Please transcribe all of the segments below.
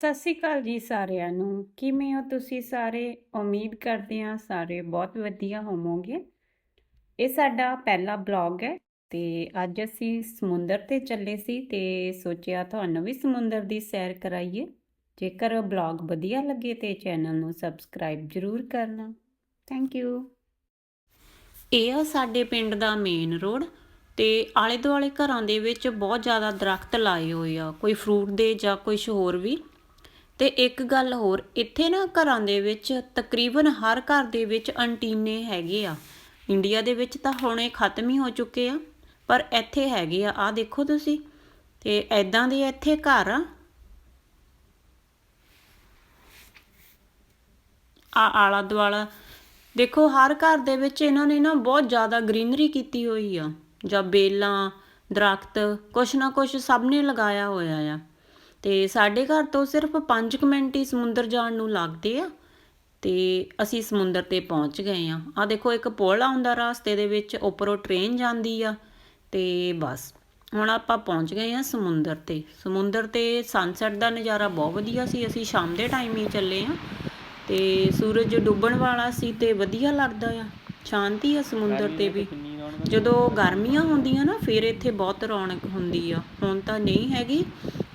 ਸਤਿ ਸ਼੍ਰੀ ਅਕਾਲ ਜੀ ਸਾਰਿਆਂ ਨੂੰ। ਕਿਵੇਂ ਹੋ ਤੁਸੀਂ ਸਾਰੇ? ਉਮੀਦ ਕਰਦੇ ਹਾਂ ਸਾਰੇ ਬਹੁਤ ਵਧੀਆ ਹੋਵੋਗੇ। ਇਹ ਸਾਡਾ ਪਹਿਲਾ ਬਲੌਗ ਹੈ ਤੇ ਅੱਜ ਅਸੀਂ ਸਮੁੰਦਰ ਤੇ ਚੱਲੇ ਸੀ ਤੇ ਸੋਚਿਆ ਤੁਹਾਨੂੰ ਵੀ ਸਮੁੰਦਰ ਦੀ ਸੈਰ ਕਰਾਈਏ। ਜੇਕਰ ਬਲੌਗ ਵਧੀਆ ਲੱਗੇ ਤੇ ਚੈਨਲ ਨੂੰ ਸਬਸਕ੍ਰਾਈਬ ਜ਼ਰੂਰ ਕਰਨਾ। Thank you. ਇਹ ਆ ਸਾਡੇ ਪਿੰਡ ਦਾ ਮੇਨ ਰੋਡ ਤੇ ਆਲੇ ਦੁਆਲੇ ਘਰਾਂ ਦੇ ਵਿੱਚ ਬਹੁਤ ਜ਼ਿਆਦਾ ਦਰਖਤ ਲਾਏ ਹੋਏ ਆ। ਕੋਈ ਫਰੂਟ ਦੇ ਜਾਂ ਕੁਝ ਹੋਰ ਵੀ। ਤੇ ਇੱਕ ਗੱਲ ਹੋਰ, ਇੱਥੇ ਨਾ ਘਰਾਂ ਦੇ ਵਿੱਚ ਤਕਰੀਬਨ ਹਰ ਘਰ ਦੇ ਵਿੱਚ ਐਂਟੀਨੇ ਹੈਗੇ ਆ। ਇੰਡੀਆ ਦੇ ਵਿੱਚ ਤਾਂ ਹੁਣੇ ਖਤਮ ਹੀ ਹੋ ਚੁੱਕੇ ਆ, ਪਰ ਇੱਥੇ ਹੈਗੇ ਆ। ਆ ਦੇਖੋ ਤੁਸੀਂ, ਤੇ ਐਦਾਂ ਦੇ ਇੱਥੇ ਘਰ ਆ। ਆ ਆਲਾ ਦੁਆਲਾ ਦੇਖੋ ਹਰ ਘਰ ਦੇ ਵਿੱਚ ਇਹਨਾਂ ਨੇ ਨਾ ਬਹੁਤ ਜ਼ਿਆਦਾ ਗ੍ਰੀਨਰੀ ਕੀਤੀ ਹੋਈ ਆ। ਜਾਂ ਬੇਲਾਂ, ਦਰਖਤ, ਕੁਛ ਨਾ ਕੁਛ ਸਭ ਨੇ ਲਗਾਇਆ ਹੋਇਆ ਆ। ਤੇ ਸਾਡੇ ਘਰ ਤੋਂ ਸਿਰਫ 5 ਮਿੰਟ ਹੀ ਸਮੁੰਦਰ ਜਾਣ ਨੂੰ ਲੱਗਦੇ ਆ। ਤੇ ਅਸੀਂ ਸਮੁੰਦਰ ਤੇ ਪਹੁੰਚ ਗਏ ਆ। ਆ ਦੇਖੋ, ਇੱਕ ਪੁਲ ਆਉਂਦਾ ਰਸਤੇ ਦੇ ਵਿੱਚ, ਉੱਪਰੋਂ ਟ੍ਰੇਨ ਜਾਂਦੀ ਆ ਤੇ ਬਸ। ਹੁਣ ਆਪਾਂ ਪਹੁੰਚ ਗਏ ਆ ਸਮੁੰਦਰ ਤੇ। ਸਮੁੰਦਰ ਤੇ ਸਨਸੈਟ ਦਾ ਨਜ਼ਾਰਾ ਬਹੁਤ ਵਧੀਆ ਸੀ। ਅਸੀਂ ਸ਼ਾਮ ਦੇ ਟਾਈਮ ਹੀ ਚੱਲੇ ਆ ਤੇ ਸੂਰਜ ਡੁੱਬਣ ਵਾਲਾ ਸੀ ਤੇ ਵਧੀਆ ਲੱਗਦਾ ਆ। ਸ਼ਾਂਤੀ ਆ ਸਮੁੰਦਰ ਤੇ ਵੀ। ਜਦੋਂ ਗਰਮੀਆਂ ਹੁੰਦੀਆਂ ਨਾ, ਫਿਰ ਇੱਥੇ ਬਹੁਤ ਰੌਣਕ ਹੁੰਦੀ ਆ। ਹੁਣ ਤਾਂ ਨਹੀਂ ਹੈਗੀ।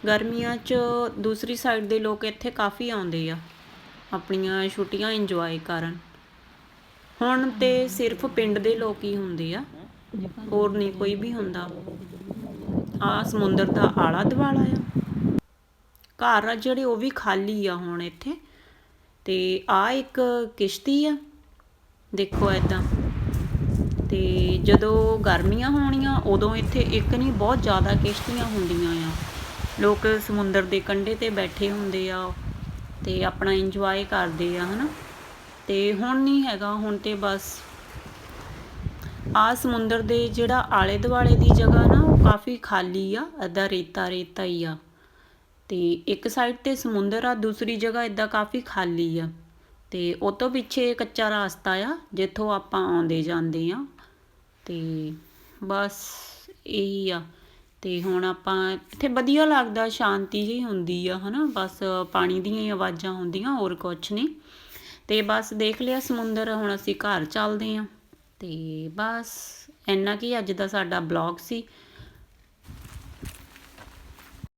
ਗਰਮੀਆਂ 'ਚ ਦੂਸਰੀ ਸਾਈਡ ਦੇ ਲੋਕ ਇੱਥੇ ਕਾਫੀ ਆਉਂਦੇ ਆ, ਆਪਣੀਆਂ ਛੁੱਟੀਆਂ ਇੰਜੋਏ ਕਰਨ। ਹੁਣ ਤੇ ਸਿਰਫ ਪਿੰਡ ਦੇ ਲੋਕ ਹੀ ਹੁੰਦੇ ਆ, ਹੋਰ ਨਹੀਂ ਕੋਈ ਵੀ ਹੁੰਦਾ। ਆ ਸਮੁੰਦਰ ਦਾ ਆਲਾ ਦੁਆਲਾ ਆ। ਘਰ ਆ ਜਿਹੜੇ, ਉਹ ਵੀ ਖਾਲੀ ਆ ਹੁਣ ਇੱਥੇ। ਤੇ ਆ ਇੱਕ ਕਿਸ਼ਤੀ ਆ, ਦੇਖੋ ਐਦਾਂ ਤੇ ਜਦੋਂ ਗਰਮੀਆਂ ਹੋਣੀਆਂ, ਉਦੋਂ ਇੱਥੇ ਇੱਕ ਨਹੀਂ, ਬਹੁਤ ਜ਼ਿਆਦਾ ਕਿਸ਼ਤੀਆਂ ਹੁੰਦੀਆਂ ਆ। ਲੋਕ ਸਮੁੰਦਰ ਦੇ ਕੰਢੇ ਤੇ ਬੈਠੇ ਹੁੰਦੇ ਆ ਤੇ ਆਪਣਾ ਇੰਜੋਏ ਕਰਦੇ ਆ, ਹਨਾ? ਤੇ ਹੁਣ ਨਹੀਂ ਹੈਗਾ, ਹੁਣ ਤੇ ਬਸ ਆ ਸਮੁੰਦਰ ਦੇ ਜਿਹੜਾ ਆਲੇ ਦੁਆਲੇ ਦੀ ਜਗ੍ਹਾ ਨਾ, ਉਹ ਕਾਫੀ ਖਾਲੀ ਆ, ਅੱਧਾ ਰੇਤਾ ਰੇਤਾ ਹੀ ਆ। ਤੇ ਇੱਕ ਸਾਈਡ ਤੇ ਸਮੁੰਦਰ ਆ, ਦੂਸਰੀ ਜਗ੍ਹਾ ਇਦਾਂ ਕਾਫੀ ਖਾਲੀ ਆ। ਤੇ ਉਹ ਤੋਂ ਪਿੱਛੇ ਕੱਚਾ ਰਾਸਤਾ ਆ, ਜਿੱਥੋਂ ਆਪਾਂ ਆਉਂਦੇ ਜਾਂਦੇ ਆ। ਤੇ ਬਸ ਇਹੀ ਆ। ਤੇ ਹੁਣ ਆਪਾਂ ਇੱਥੇ ਵਧੀਆ ਲੱਗਦਾ, ਸ਼ਾਂਤੀ ਜਿਹੀ ਹੁੰਦੀ ਆ ਹੈ ਨਾ ਬਸ ਪਾਣੀ ਦੀਆਂ ਹੀ ਆਵਾਜ਼ਾਂ ਹੁੰਦੀਆਂ, ਹੋਰ ਕੁਛ ਨਹੀਂ। ਤੇ ਬਸ ਦੇਖ ਲਿਆ ਸਮੁੰਦਰ, ਹੁਣ ਅਸੀਂ ਘਰ ਚੱਲਦੇ ਹਾਂ ਅਤੇ ਬਸ, ਇੰਨਾ ਕੀ ਅੱਜ ਦਾ ਸਾਡਾ ਬਲੌਗ ਸੀ।